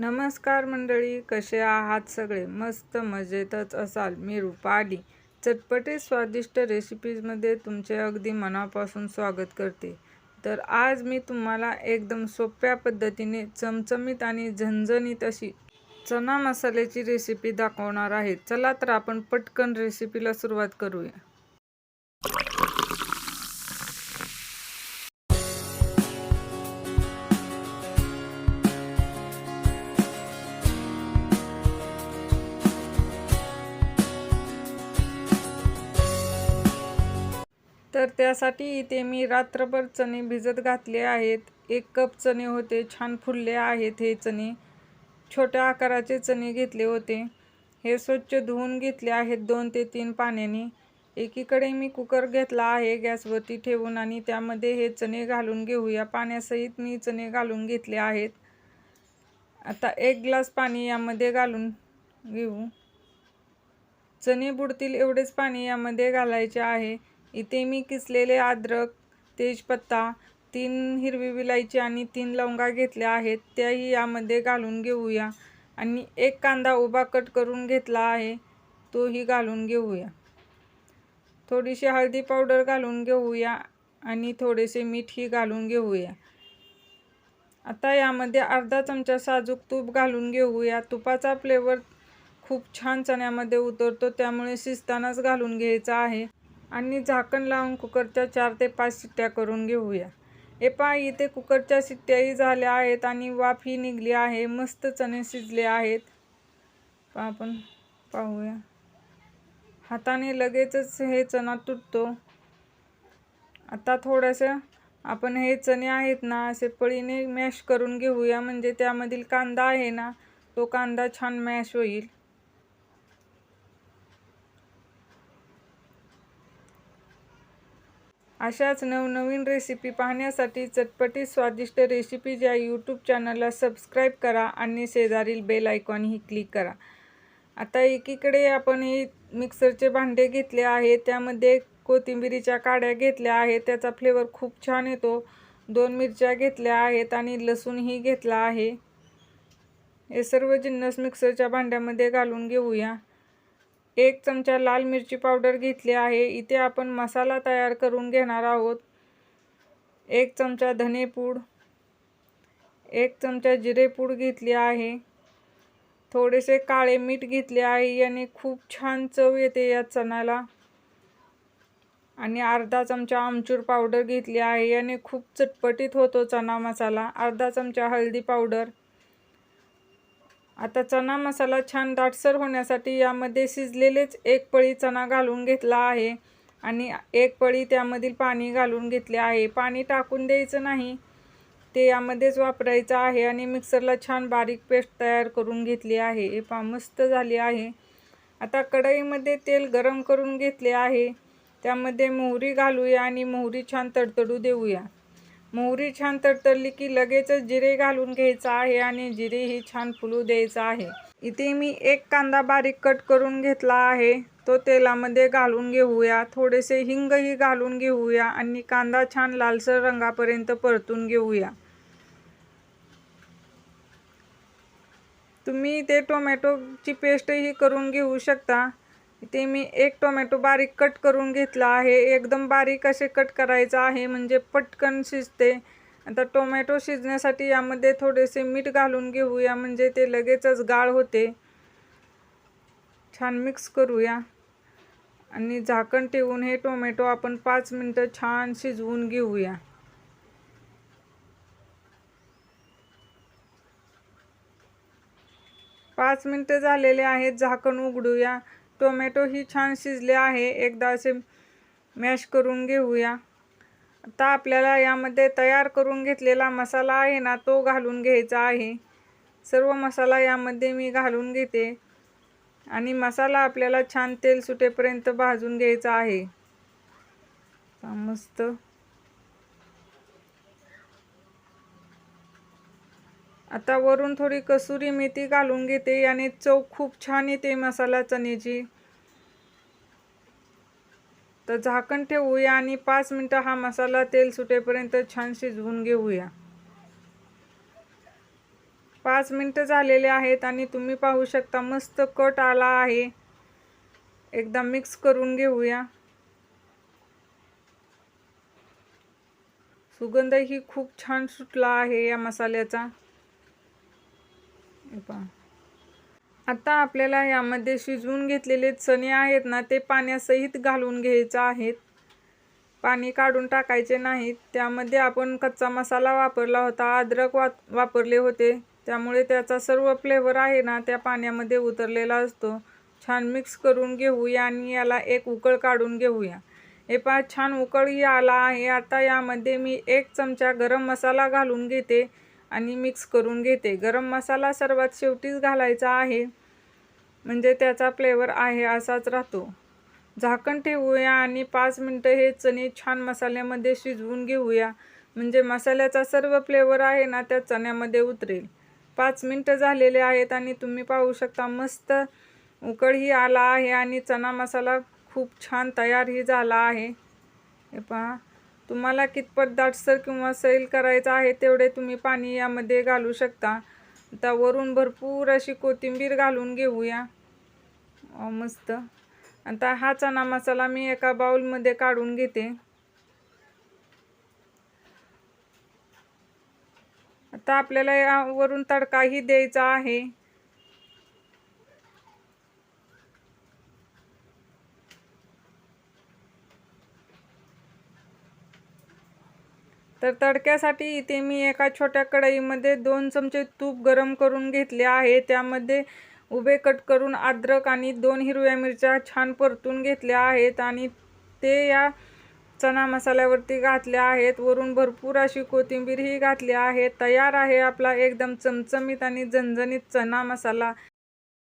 नमस्कार मंडळी कसे आहात सगळे? मस्त मजेतच असाल. मी रुपाली आली. चटपटे स्वादिष्ट रेसिपीजमध्ये तुमचे अगदी मनापासून स्वागत करते. तर आज मी तुम्हाला एकदम सोप्या पद्धतीने चमचमीत आणि झणझणीत अशी चना मसाल्याची रेसिपी दाखवणार आहे. चला तर आपण पटकन रेसिपीला सुरुवात करूया. तर त्यासाठी इथे मी रात्रभर चणे भिजत घातले आहेत. एक कप चणे होते छान फुलले आहेत हे चणे. छोट्या आकाराचे चणे घेतले होते. हे स्वच्छ धुवून घेतले आहेत दोन ते तीन पाण्याने. एकीकडे मी कुकर घेतला आहे गॅसवरती ठेवून आणि त्यामध्ये हे चणे घालून घेऊया. पाण्यासहित मी चणे घालून घेतले आहेत. आता एक ग्लास पाणी यामध्ये घालून घेऊ. चणे बुडतील एवढेच पाणी यामध्ये घालायचे आहे. इथे मी किसलेले अद्रक तेजपत्ता तीन हिरवी विलायची आणि तीन लवंगा घेतल्या आहेत त्याही यामध्ये घालून घेऊया. आणि एक कांदा उभा कट करून घेतला आहे तोही घालून घेऊया. थोडीशी हळदी पावडर घालून घेऊया आणि थोडेसे मीठही घालून घेऊया. आता यामध्ये अर्धा चमचा साजूक तूप घालून घेऊया. तुपाचा फ्लेवर खूप छान चण्यामध्ये उतरतो त्यामुळे शिजतानाच घालून घ्यायचा आहे. आणि झाकण लावून कुकरच्या चार ते पाच शिट्ट्या करून घेऊया. हे पहा इथे कुकरच्या शिट्ट्याही झाल्या आहेत आणि वाफ ही निघली आहे. मस्त चणे शिजले आहेत. आपण पाहूया. हाताने लगेचच हे चणा तुटतो. आता थोडंसं आपण हे चणे आहेत ना असे पळीने मॅश करून घेऊया. म्हणजे त्यामधील कांदा आहे ना तो कांदा छान मॅश होईल. अशाच नवनवीन रेसिपी पाहण्यासाठी चटपटी स्वादिष्ट रेसिपीज या यूट्यूब चॅनलला सबस्क्राईब करा आणि शेजारील बेल आयकॉनही क्लिक करा. आता एकीकडे आपण हे मिक्सरचे भांडे घेतले आहे त्यामध्ये कोथिंबिरीच्या काड्या घेतल्या आहेत त्याचा फ्लेवर खूप छान येतो. दोन मिरच्या घेतल्या आहेत आणि लसूणही घेतला आहे. हे सर्व जिन्नस मिक्सरच्या भांड्यामध्ये घालून घेऊया. एक चमचा लाल मिरची पावडर घेतली आहे. इथे आपण मसाला तयार करून घेणार आहोत. एक चमचा धनेपूड एक चमचा जिरेपूड घेतली आहे. थोडेसे काळे मीठ घेतले आहे. याने खूप छान चव येते या चणाला. आणि अर्धा चमचा आमचूर पावडर घेतली आहे. याने खूप चटपटीत होतो चणा मसाला. अर्धा चमचा हळदी पावडर. आता चणा मसाला छान दाटसर होण्यासाठी यामध्ये शिजलेलेच एक पळी चणा घालून घेतला आहे. आणि एक पळी त्यामधील पाणी घालून घेतले आहे. पाणी टाकून द्यायचं नाही. ते यामध्येच वापरायचं आहे आणि मिक्सरला छान बारीक पेस्ट तयार करून घेतली आहे. हे पा मस्त झाली आहे. आता कढईमध्ये तेल गरम करून घेतले आहे. त्यामध्ये मोहरी घालूया आणि मोहरी छान तडतडू देऊया. मोहरी छान तडतडली की लगेचच जिरे घालून घ्यायचा आहे आणि जिरेही छान फुलू द्यायचा आहे. इथे मी एक कांदा बारीक कट करून घेतला आहे. तो तेलामध्ये घालून घेऊया. थोडेसे हिंगही घालून घेऊया आणि कांदा छान लालसर रंगापर्यंत परतून घेऊया. तुम्ही ते टोमॅटोची पेस्टही करून घेऊ शकता. इथे मी एक टोमॅटो बारीक कट करून घेतला आहे. एकदम बारीक असे कट करायचं आहे म्हणजे पटकन शिजते. आता टोमॅटो शिजण्यासाठी यामध्ये थोडेसे मीठ घालून घेऊया म्हणजे ते लगेचच गाळ होते. छान मिक्स करूया. आणि झाकण ठेवून हे टोमॅटो आपण पाच मिनटं छान शिजवून घेऊया. पाच मिनटं झालेले आहेत झाकण उघडूया. टोमॅटो ही छान शिजले आहे. एकदा असे मॅश करून घेऊया. आता आपल्याला यामध्ये तयार करून घेतलेला मसाला आहे ना तो घालून घ्यायचा आहे. सर्व मसाला यामध्ये मी घालून घेते. आणि मसाला आपल्याला छान तेल सुटेपर्यंत भाजून घ्यायचा आहे. मस्त आता वरून थोडी कसुरी मेथी घालून घेते आणि चव खूप छान येते मसाला चण्याची तर झाकण ठेवूया आणि पाच मिनटं हा मसाला तेल सुटेपर्यंत छान शिजवून घेऊया. पाच मिनटं झालेले आहेत आणि तुम्ही पाहू शकता मस्त कट आला आहे. एकदा मिक्स करून घेऊया. सुगंधही खूप छान सुटला आहे या मसाल्याचा. पहा आता आपल्याला यामध्ये शिजवून घेतलेले चणे आहेत ना ते पाण्यासहित घालून घ्यायचं आहेत. पाणी काढून टाकायचे नाहीत. त्यामध्ये आपण कच्चा मसाला वापरला होता अद्रक वा वापरले होते. त्यामुळे त्याचा सर्व फ्लेवर आहे ना त्या पाण्यामध्ये उतरलेला असतो. छान मिक्स करून घेऊया आणि याला एक उकळ काढून घेऊया. हे पहा छान उकळ आला आहे. आता यामध्ये मी एक चमचा गरम मसाला घालून घेते. आणि मिक्स करून घेते. गरम मसाला सर्वात शेवटीच घालायचा आहे. म्हणजे त्याचा फ्लेवर आहे असाच राहतो. झाकण ठेवूया आणि पाच मिनटं हे चणे छान मसाल्यामध्ये शिजवून घेऊया. म्हणजे मसाल्याचा सर्व फ्लेवर आहे ना त्या चण्यामध्ये उतरेल. पाच मिनटं झालेले आहेत आणि तुम्ही पाहू शकता मस्त उकळही आला आहे आणि चणा मसाला खूप छान तयारही झाला आहे. हे पहा. तुम्हाला कितपत दाटसर किंवा सैल करायचं आहे तेवढे तुम्ही पाणी यामध्ये घालू शकता. आता वरून भरपूर अशी कोथिंबीर घालून घेऊया. मस्त. आता हा चणा मसाला मी एका बाउलमध्ये काढून घेते. आता आपल्याला यावरून तडकाही द्यायचा आहे. तर तडक्यासाठी इथे मी एका छोट्या कढईमध्ये दोन चमचे तूप गरम करून घेतले आहे. त्यामध्ये उभे कट करून अद्रक आणि दोन हिरव्या मिरच्या छान परतून घेतल्या आहेत आणि ते या चणा मसाल्यावरती घातल्या आहेत. वरून भरपूर अशी कोथिंबीरही घातली आहे. तयार आहे आपला एकदम चमचमीत आणि झणझणीत चणा मसाला.